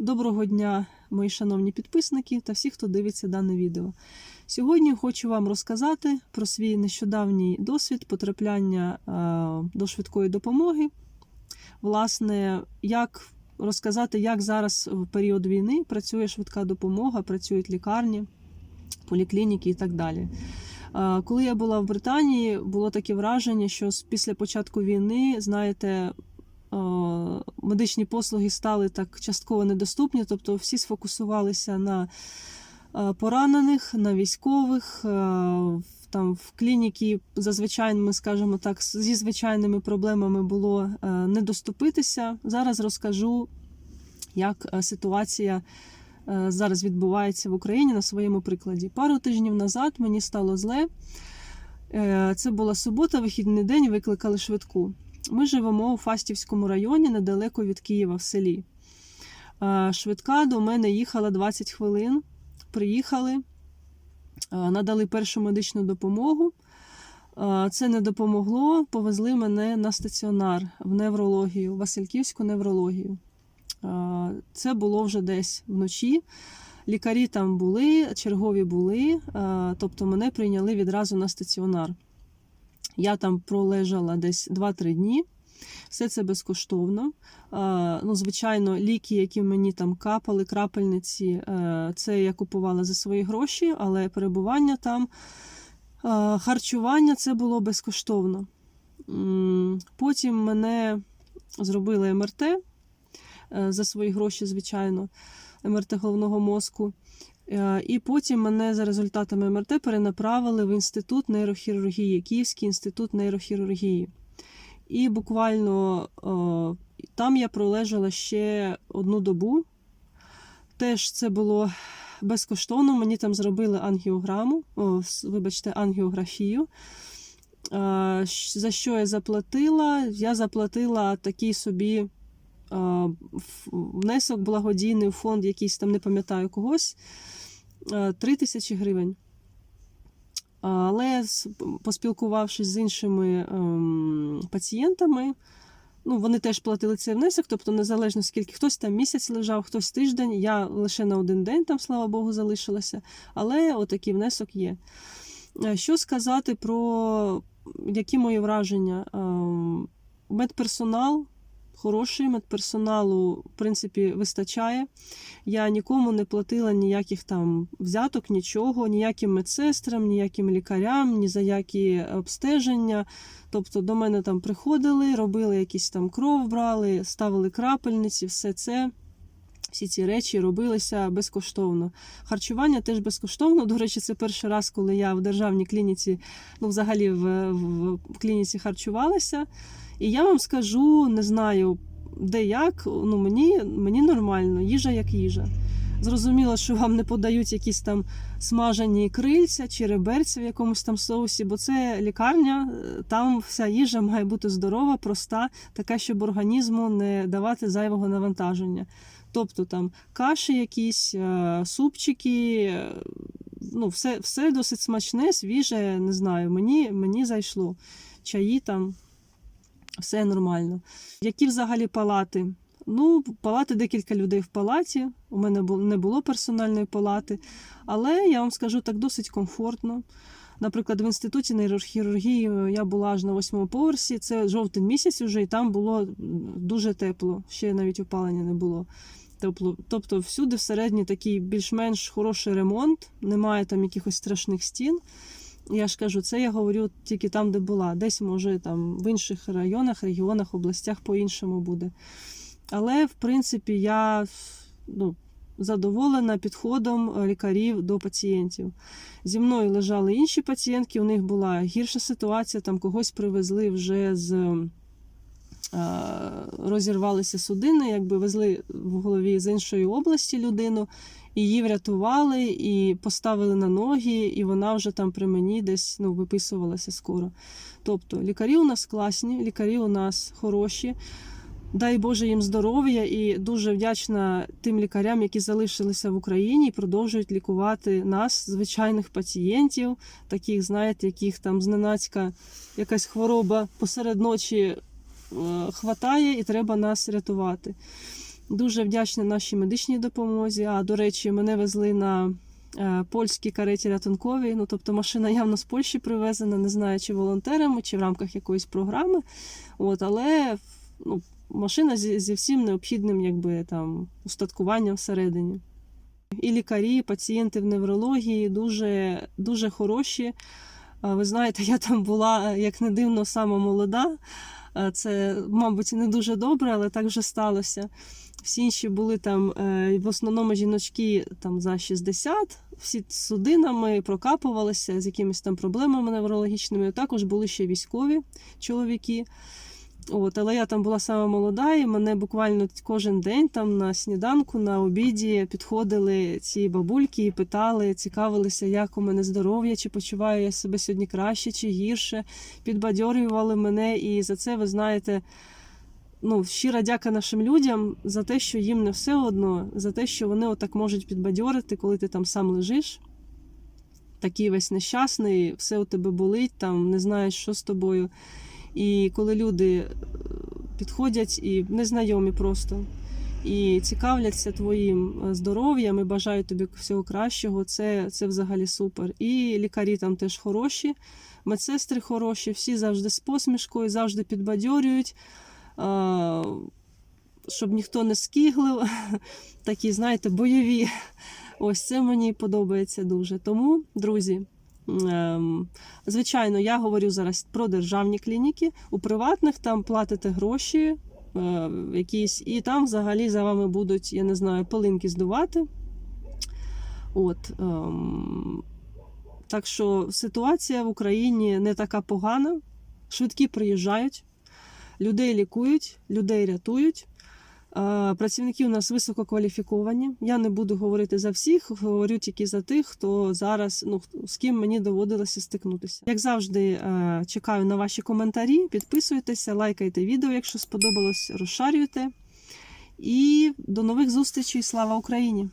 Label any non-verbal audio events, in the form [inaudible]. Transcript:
Доброго дня, мої шановні підписники та всі, хто дивиться дане відео. Сьогодні хочу вам розказати про свій нещодавній досвід потрапляння е, до швидкої допомоги. Власне, як розказати, як зараз в період війни працює швидка допомога, працюють лікарні, поліклініки і так далі. Е, Коли я була в Британії, було таке враження, що після початку війни, знаєте, е, медичні послуги стали так частково недоступні, тобто всі сфокусувалися на е, поранених, на військових. е, Там в клініки зазвичай, ми скажемо так, зі звичайними проблемами було е, не доступитися. Зараз розкажу, як ситуація зараз відбувається в Україні на своєму прикладі. Пару тижнів назад мені стало зле. Це була субота, вихідний день, викликали швидку. Ми живемо у Фастівському районі, недалеко від Києва, в селі. Е, Швидка до мене їхала 20 хвилин. Приїхали, е, надали першу медичну допомогу. Е, Це не допомогло. Повезли мене на стаціонар в неврологію, Васильківську неврологію. Це було вже десь вночі. Лікарі там були, чергові були, тобто мене прийняли відразу на стаціонар. Я там пролежала десь 2-3 дні. Все це безкоштовно. Ну, звичайно, ліки, які мені там капали, крапельниці, е, це я купувала за свої гроші, але перебування там, харчування це було безкоштовно. Потім мене зробили МРТ е, за свої гроші, звичайно, МРТ головного мозку. Е, І потім мене за результатами МРТ перенаправили в інститут нейрохірургії, Київський інститут нейрохірургії. І буквально е, там я пролежала ще одну добу. Теж це було безкоштовно. Мені там зробили ангіограму, о, вибачте, ангіографію. Е, За що я заплатила? Я заплатила такий собі внесок благодійний у фонд, якийсь там не пам'ятаю когось. 3 тисячі гривень. Але поспілкувавшись з іншими ем, пацієнтами, ну, вони теж платили цей внесок, тобто незалежно скільки хтось там місяць лежав, хтось тиждень, я лише на один день там, слава Богу, залишилася. Але отакий внесок є. Е, Що сказати про які мої враження? Ем, Медперсонал. Хороший медперсоналу, в принципі, вистачає. Я нікому не платила ніяких там взяток, нічого, ніяким медсестрам, ніяким лікарям, ні за які обстеження. Тобто до мене там приходили, робили якісь там кров, брали, ставили крапельниці, все це. Всі ці речі робилися безкоштовно. Харчування теж безкоштовно. До речі, це перший раз, коли я в державній клініці, ну взагалі в, в, в клініці харчувалася. І я вам скажу, не знаю, де як, ну мені, мені нормально, їжа як їжа. Зрозуміло, що вам не подають якісь там смажені крильця чи реберця в якомусь там соусі, бо це лікарня, е, там вся їжа має бути здорова, проста, така, щоб організму не давати зайвого навантаження. Тобто там каші якісь, е, супчики, е, ну, все, все досить смачне, свіже, не знаю, мені, мені зайшло. Чаї там, все нормально. Які взагалі палати? Ну, палати декілька людей в палаті. У мене не було персональної палати, але я вам скажу так досить комфортно. Наприклад, в інституті нейрохірургії я була аж на восьмому поверсі. Це жовтень місяць уже, і там було дуже тепло. Ще навіть опалення не було. Тепло. Тобто всюди всередині такий більш-менш хороший ремонт, немає там якихось страшних стін. Я ж кажу, це я говорю тільки там, де була. Десь, може, там в інших районах, регіонах, областях по-іншому буде. Але, в принципі, я ну, задоволена підходом лікарів до пацієнтів. Зі мною лежали інші пацієнтки, у них була гірша ситуація, там когось привезли вже з. е, Розірвалися судини, якби везли в голові з іншої області людину, її врятували, і поставили на ноги, і вона вже там при мені десь ну, виписувалася скоро. Тобто лікарі у нас класні, лікарі у нас хороші. Дай Боже їм здоров'я і дуже вдячна тим лікарям, які залишилися в Україні і продовжують лікувати нас, звичайних пацієнтів, таких, знаєте, яких там зненацька якась хвороба посеред ночі е, хватає і треба нас рятувати. Дуже вдячна нашій медичній допомозі. А до речі, мене везли на е, польській кареті рятунковій. Ну тобто машина явно з Польщі привезена, не знаю, чи волонтерами, чи в рамках якоїсь програми. От, але ну, машина зі, зі всім необхідним, якби там устаткуванням всередині. І лікарі, і пацієнти в неврології дуже, дуже хороші. Ви знаєте, я там була, як не дивно, сама молода. Це, мабуть, не дуже добре, але так вже сталося. Всі інші були там е, в основному жіночки там за 60, всі судинами прокапувалися з якимись там проблемами неврологічними. Також були ще військові чоловіки. От, але я там була сама молода, і мене буквально кожен день там на сніданку, на обіді підходили ці бабульки і питали, цікавилися, як у мене здоров'я, чи почуваю я себе сьогодні краще чи гірше. Підбадьорювали мене, і за це ви знаєте. Ну, щира дяка нашим людям за те, що їм не все одно, за те, що вони отак можуть підбадьорити, коли ти там сам лежиш. Такий весь нещасний, все у тебе болить, там не знаєш, що з тобою. І коли люди е, підходять і незнайомі просто і цікавляться твоїм е, здоров'ям і бажають тобі всього кращого, це, це взагалі супер. І лікарі там теж хороші, медсестри хороші, всі завжди з посмішкою, завжди підбадьорюють, щоб ніхто не скиглив. [laughs] Такі, знаєте, бойові. Ось це мені подобається дуже. Тому, друзі. Ем, Звичайно, я говорю зараз про державні клініки. У приватних там платите гроші е, якісь, і там взагалі за вами будуть, я не знаю, пилинки здувати. От, ем, так що ситуація в Україні не така погана. Швидкі приїжджають, людей лікують, людей рятують. Працівники у нас висококваліфіковані. Я не буду говорити за всіх, говорю тільки за тих, хто зараз ну з ким мені доводилося стикнутися. Як завжди, е, чекаю на ваші коментарі. Підписуйтеся, лайкайте відео, якщо сподобалось, розшарюйте. І до нових зустрічей. Слава Україні!